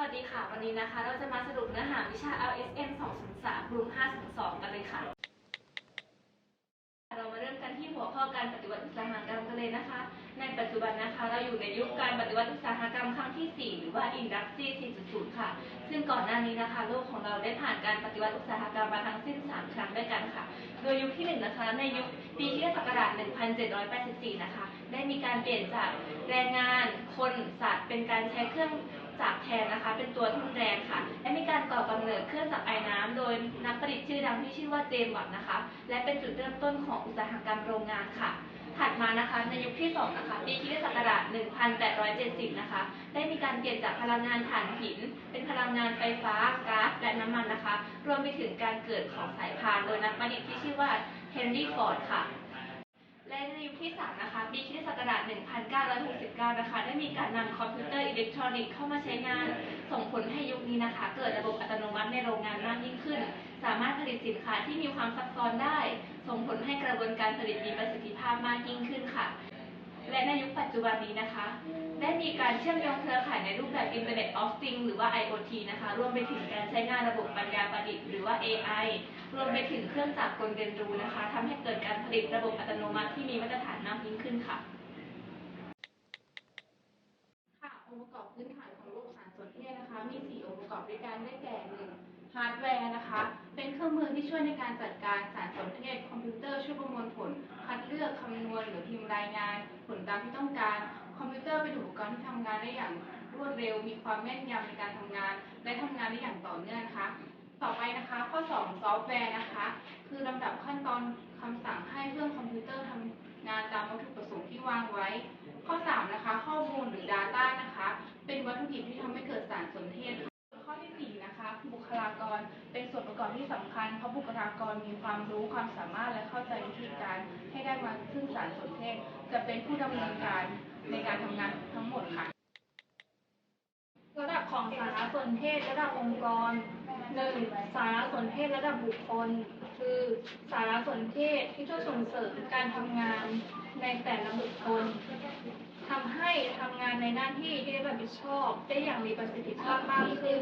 สวัสดีค่ะ วันนี้นะคะ เราจะมาสรุปเนื้อหาวิชา LSM 203กลุ่ม502 กันเลยค่ะ เรามาเริ่มกันที่หัวข้อการปฏิวัติอุตสาหกรรมกันเลยนะคะ ในปัจจุบันนะคะ เราอยู่ในยุคการปฏิวัติอุตสาหกรรมครั้งที่ 4 หรือว่า Industry 4.0 ค่ะ ซึ่งก่อนหน้านี้นะคะ โลกของเราได้ผ่านการปฏิวัติอุตสาหกรรมมาทั้งสิ้น 3 ครั้งด้วยกันค่ะ โดยยุคที่1นะคะ ในยุคปีคริสตศักราช1784 นะคะ ได้มีการเปลี่ยนจากแรงงาน คน สัตว์ เป็นการใช้เครื่อง จักแทนนะคะ เป็นตัวทุนแรงค่ะ และมีการก่อกำเนิดเครื่องจักรไอน้ำโดยนักประดิษฐ์ชื่อดังที่ชื่อว่าเจมส์วัตต์นะคะ และเป็นจุดเริ่มต้นของอุตสาหกรรมโรงงานค่ะ ถัดมานะคะในยุคที่2นะคะปีคริสตศักราช 1870 นะคะ ได้มีการเปลี่ยนจากพลังงานถ่านหิน เป็นพลังงานไฟฟ้าก๊าซและน้ำมันนะคะ รวมไปถึงการเกิดของสายพานโดยนักประดิษฐ์ที่ชื่อว่าเฮนรี่ฟอร์ดค่ะในยุคที่ 3 นะคะ ปีคริสตศักราช 1969 นะคะ ได้มีการนำคอมพิวเตอร์อิเล็กทรอนิกส์เข้ามาใช้งาน ส่งผลให้ยุคนี้นะคะ เกิดระบบอัตโนมัติในโรงงานมากยิ่งขึ้น สามารถผลิตสินค้าที่มีความซับซ้อนได้ ส่งผลให้กระบวนการผลิตมีประสิทธิภาพมากยิ่งขึ้นค่ะ และในยุคปัจจุบันนี้นะคะ ได้มีการเชื่อมโยงเครือข่ายในรูปแบบ Internet of Things หรือว่า IoT นะคะ รวมไปถึงการใช้งานระบบปัญญาประดิษฐ์หรือว่า AI รวมไปถึงเครื่องจักรกลเรียนรู้นะคะทำให้เกิดการผลิตระบบอัตโนมัติที่มีมาตรฐานมากยิ่งขึ้นค่ะค่ะ องค์ประกอบพื้นฐานของระบบสารสนเทศนะคะ มี 4 องค์ประ กอบด้วยกันได้แก่หนึ่งฮาร์ดแวร์นะคะ เป็นเครื่องมือที่ช่วยในการจัดการสารสนเทศคอมพิวเตอร์ช่วยประมวลผล คัดเลือกคำนวณหรือพิมพ์รายงาน ผลตามที่ต้องการ คอมพิวเตอร์เป็นอุปกรณ์ที่ทำงานได้อย่างรวดเร็ว มีความแม่นยำในการทำงาน และทำงานได้อย่างต่อเนื่องนะคะ ต่อไปนะคะ ข้อ 2 ซอฟต์แวร์นะคะ คือลำดับขั้นตอนคำสั่งให้เครื่องคอมพิวเตอร์ทำงานตามวัตถุประสงค์ที่วางไว้ ข้อ 3 นะคะ ข้อมูลหรือ Data นะคะ เป็นวัตถุดิบที่ทำให้เกิดสารสนเทศากร เป็นส่วนประกอบที่สำคัญ เพราะบุคลากรมีความรู้ความสามารถและเข้าใจวิธีการให้ได้มาซึ่งสารสนเทศ จะเป็นผู้ดำเนินการในการทำงานทั้งหมดค่ะ ระดับของสารสนเทศ ระดับองค์กร 1. สารสนเทศระดับบุคคล คือสารสนเทศที่ช่วยส่งเสริมการทำงานในแต่ละบุคคล ทำให้ทำงานในหน้าที่ที่ได้รับผิดชอบได้อย่างมีประสิทธิภาพมากขึ้น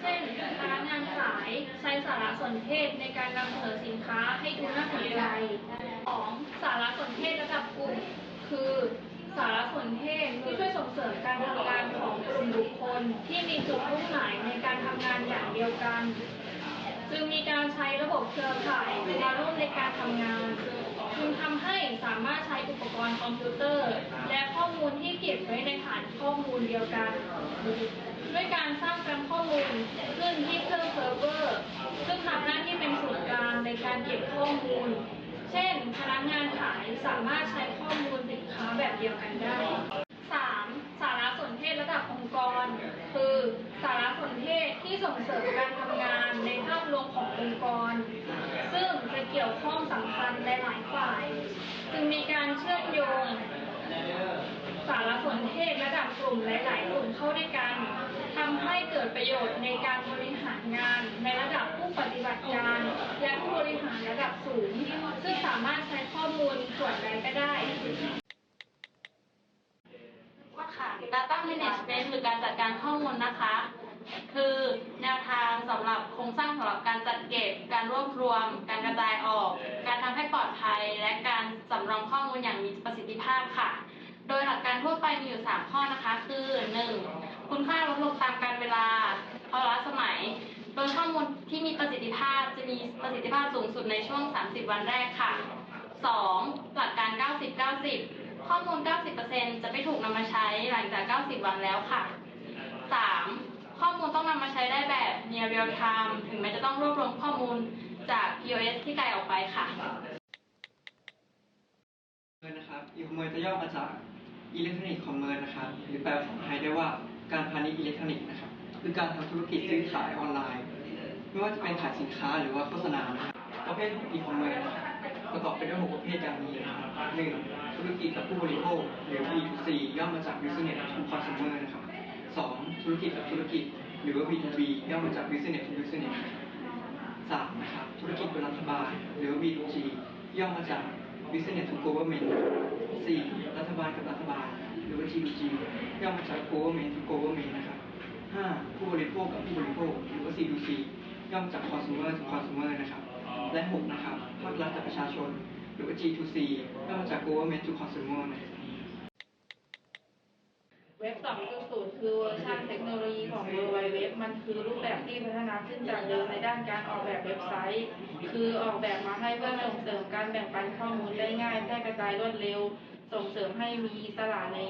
เช่นพนักงานขายใช้สารสนเทศในการนำเสนอสินค้าให้ดูน่าสนใจ 2. สารสนเทศระดับกลุ่มคือสารสนเทศที่ช่วยส่งเสริมการทำงานของกลุ่มบุคคลที่มีจุดมุ่งหมายในการทำงานอย่างเดียวกัน จึงมีการใช้ระบบเครือข่ายมาร่วมในการทำงาน จึงทำให้สามารถใช้อุปกรณ์คอมพิวเตอร์ มูลเดียวกัน ด้วยการสร้างการข้อมูลขึ้นที่เครื่องเซิร์ฟเวอร์ ซึ่งทำหน้าที่เป็นศูนย์กลางในการเก็บข้อมูล เช่น พนักงานขายสามารถใช้ข้อมูลสินค้าแบบเดียวกันได้ 3. สารสนเทศระดับองค์กร คือสารสนเทศที่ส่งเสริมการทำงานในภาพรวมขององค์กร ซึ่งจะเกี่ยวข้องสัมพันธ์หลายๆฝ่าย จึงมีการเชื่อมโยง สารสนเทศระดับกลุ่มหลายๆกลุ่มเข้าด้วยกันทำให้เกิดประโยชน์ในการบริหารงาน ในระดับผู้ปฏิบัติการ และผู้บริหารระดับสูง ซึ่งสามารถใช้ข้อมูลส่วนใดก็ได้ว่าค่ะ Data Management หรือการจัดการข้อมูลนะคะ คือแนวทางสำหรับโครงสร้างสำหรับการจัดเก็บ การรวบรวม การกระจายออก การทำให้ปลอดภัย และการสำรองข้อมูลอย่างมีประสิทธิภาพค่ะ โดยหลักการทั่วไปมีอยู่ 3 ข้อนะคะ คือ 1. คุณค่าลดลงตามการเวลาเพราะล้าสมัย โดยข้อมูลที่มีประสิทธิภาพจะมีประสิทธิภาพสูงสุดในช่วง 30 วันแรกค่ะ 2. หลักการ 90-90 ข้อมูล 90%จะไม่ถูกนำมาใช้หลังจาก 90 วันแล้วค่ะ 3. ข้อมูลต้องนำมาใช้ได้แบบ near real time ถึงแม้จะต้องรวบรวมข้อมูลจาก POS ที่ไกลออกไปค่ะเลยนะครับอีคอมเมิร์ซจะย่อมาจาก อิเล็กทรอนิกส์คอมเมิร์ซนะครับหรือแปลภาษาไทยได้ว่าการพาณิชย์อิเล็กทรอนิกส์นะครับคือการทำธุรกิจซื้อขายออนไลน์ ไม่ว่าจะเป็นขายสินค้าหรือว่าโฆษณานะครับประเภทของอีคอมเมิร์ซนะครับประกอบไปด้วยหกประเภทดังนี้นะครับหนึ่งธุรกิจกับผู้บริโภคหรือ B2C ย่อมาจาก Business to Consumer นะครับสองธุรกิจกับธุรกิจหรือว่า B2B ย่อมาจาก Business to Business สามนะครับธุรกิจกับรัฐบาลหรือ B2G ย่อมาจาก Business to Government สี่รัฐบาลกับรัฐบาล หรือว่า G2G ย่อมาจาก Government to Government นะครับห้าโภคกับผู้บริโภค หรือว่า C2C ย่อมาจาก consumer to consumer นะครับ และหกนะครับภาครัฐกับประชาชน หรือว่า G2C ย่อมาจาก government to consumer นะครับ เว็บ 2.0 คือเวอร์ชันเทคโนโลยีของ World Wide Web มันคือรูปแบบที่พัฒนาขึ้นจากเดิมในด้านการออกแบบเว็บไซต์ คือออกแบบมาให้เพื่อส่งเสริมการแบ่งปันข้อมูลได้ง่าย แพร่กระจายรวดเร็ว ส่งเสริมให้มีอิสระใน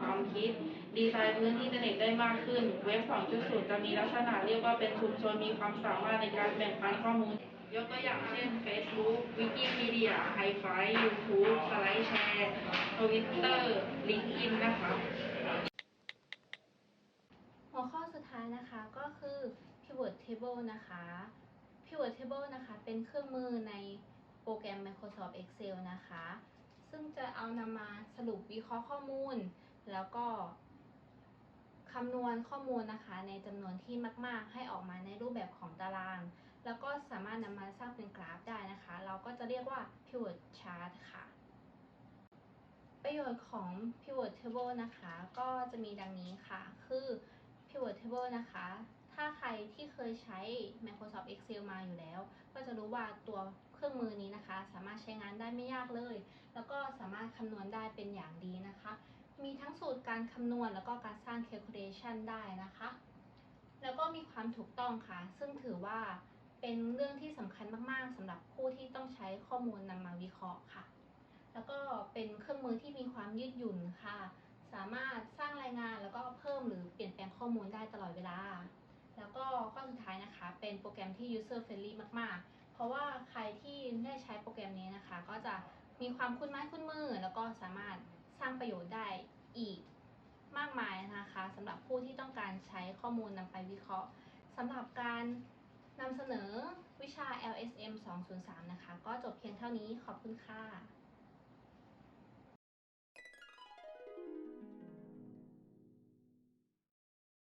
ความคิด ดีไซน์พื้นที่อินเทอร์เน็ตได้มากขึ้น เว็บ 2.0 จะมีลักษณะเรียกว่าเป็นชุมชนมีความสามารถในการแบ่งปันข้อมูล ยกตัวอย่างเช่น Facebook Wikipedia Hi-Fi YouTube สไลด์แชร์ Twitter LinkedIn นะคะ หัวข้อสุดท้ายนะคะก็คือ pivot table นะคะ pivot table นะคะเป็นเครื่องมือในโปรแกรม Microsoft Excel นะคะ ซึ่งจะเอานำมาสรุปวิเคราะห์ข้อมูล แล้วก็คำนวณข้อมูลนะคะ ในจำนวนที่มาก ๆ ให้ออกมาในรูปแบบของตาราง แล้วก็สามารถนำมาสร้างเป็นกราฟได้นะคะ เราก็จะเรียกว่า pivot chart ค่ะ ประโยชน์ของ pivot table นะคะ ก็จะมีดังนี้ค่ะ คือ pivot table นะคะ ถ้าใครที่เคยใช้ Microsoft Excel มาอยู่แล้ว ก็จะรู้ว่าตัวเครื่องมือนี้นะคะ สามารถใช้งานได้ไม่ยากเลย แล้วก็สามารถคำนวณได้เป็นอย่างดีนะคะ มีทั้งสูตรการคำนวณแล้วก็การสร้าง calculation ได้นะคะ แล้วก็มีความถูกต้องค่ะ ซึ่งถือว่าเป็นเรื่องที่สำคัญมาก ๆสำหรับผู้ที่ต้องใช้ข้อมูลนำมาวิเคราะห์ค่ะ แล้วก็เป็นเครื่องมือที่มีความยืดหยุ่นค่ะ สามารถสร้างรายงานแล้วก็เพิ่มหรือเปลี่ยนแปลงข้อมูลได้ตลอดเวลา แล้วก็ข้อสุดท้ายนะคะ เป็นโปรแกรมที่ user friendly มาก ๆ เพราะว่าใครที่ได้ใช้โปรแกรมนี้นะคะ ก็จะมีความคุ้นไม้คุ้นมือ แล้วก็สามารถสร้างประโยชน์ได้อีกมากมายนะคะสำหรับผู้ที่ต้องการใช้ข้อมูลนำไปวิเคราะห์สำหรับการนำเสนอวิชา LSM 203 นะคะ ก็จบเพียงเท่านี้ขอบคุณค่ะ